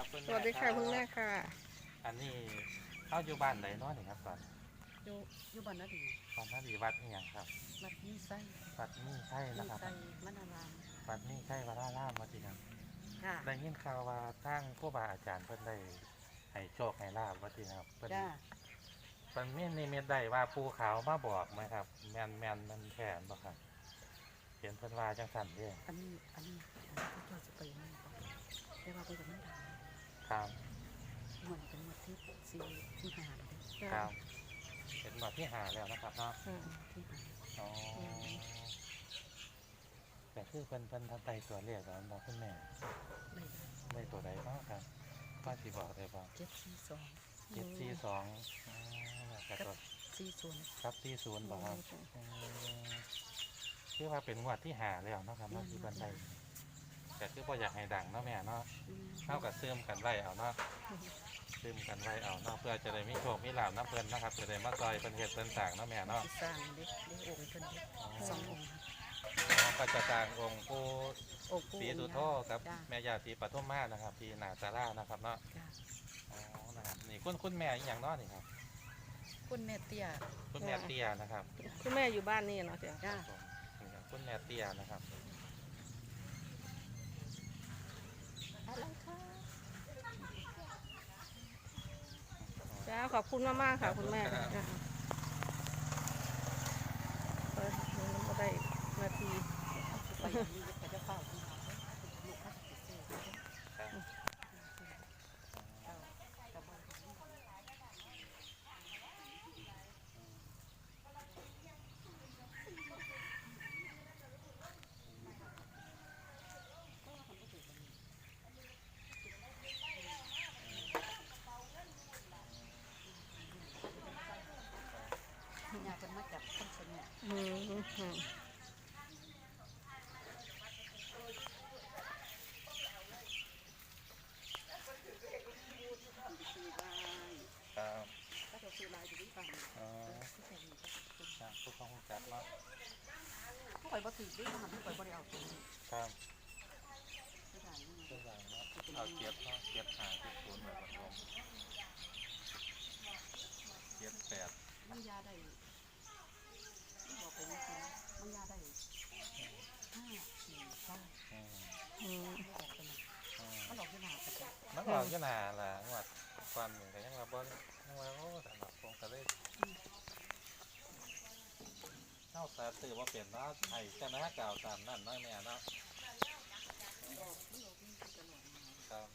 ครับคุณสแม่วัสดีค่ะรับคุณแม่ค่ะอันนี้เข้าอยู่บ้านไหนเนาะนี่ครับตอนอยู่อยู่บ้านนาดีตอนนั้นดีวัดนี่ยังครับวัดมีไส้วัดนี่ใช่มีนะครับไส้มันอารามวัดนี่ใช่วัดล่าล่ามวัดที่ครับค่ะ ได้ยินข่าวว่าทางผู้บาอาจารย์เพิ่นได้ให้โชคให้ลาบวัดที่ครับเพิ่นจ้าเพิ่นมีนิมิตได้ว่าภูเขามาบอกไหมครับ แมนแมนมันแค่นบ่ครับเห็นเพิ่นว่าจังสั่นเด้อันนี้อันนี้ก็ตัวจะไปนั่นก่ ครับเหมือนเป็นหมดที่สี่ที่หาเลยครับเห็นว่าที่หาแล้วนะครับเนาะอืมที่หาอ๋อแต่คือเพิ่นเพิ่นทำไปตัวเลขแล้วบอกคุณแม่เลยได้ได้ตัวใดบ้างครับป้าสิบอกได้บ่เจ็ดสี่สองเจ็ดสี่สองแต่ตัวสี่ศูนย์ครับสี่ศูนย์บอกครับอืมคือว่าเป็นงวดที่หาแล้วเนาะครับเนาะที่บันได แต่คือพออยากให้ดังเนาะแม่เนาะเท่ากับเสื่อมกันไว้เอาเนาะเสื่อมกันไว้เอาเนาะเพื่อจะได้มีโชคมีลาภน้ำเพิ่นนะครับจะได้มาซอยเป็นเหตุเป็นต่างเนาะแม่เนาะที่สร้างเด็กเด็กองค์เพิ่นเด็กอ๋อสององค์ก็จะต่างองค์ผู้องค์ปู่ศรีสุโธกับ จ้าแม่ย่าศรีปทุมมานะครับที่นาซาร่านะครับเนาะจ้าอ๋อนะครับนี่คุณคุณแม่อหย่างเนาะนี่ครับคุณแม่เตี้ยคุณแม่เตี้ยนะครับคุณแม่อยู่บ้านนี่เนาะเสียจ้าครับผมนี่ครับคุณแม่เตี้ยนะครับ อะไรคะ จ้า ขอบคุณมากๆค่ะคุณแม่จ้าเปิดมันก็ได้นาที ไปอย่างนี้ก็จะเฝ้าคุณหาลูกค้าจะซื้อ ครับ เจ้าเจ้าบ้าน ยาเป็นมาจับต้นชนเนี่ย อืมอืม ซื้อได้ ครับถ้าเราซื้อลายอยู่ที่ฝั่งอ๋อที่แข่งอยู่ครับผู้กองจัดเนาะผู้ไปบ่ถือด้วยมันผู้ไปบ่ได้เอาตรงนี้ครับไม่ได้นี่เรื่องราวเนาะเอาเกียบเนาะเกียบหาเกียบศูนย์แบบรวมเกียบแปด มันยาได้บอกไปนี่คือมันยาได้ห้าสี่เก้า อืม อืม ไม่ออกไปไหน อืม มันออกที่หนาแต่ มันออกอยี่หนาล่ะงวดฟันก็ยังว่าบ่ยังว่าโอ้แต่ละคงก็เลยเข้าแต่ตื่นว่าเปลี่ยนว่าไอ้ชนะกล่าวตามนั่นเนาะแม่เนาะครับ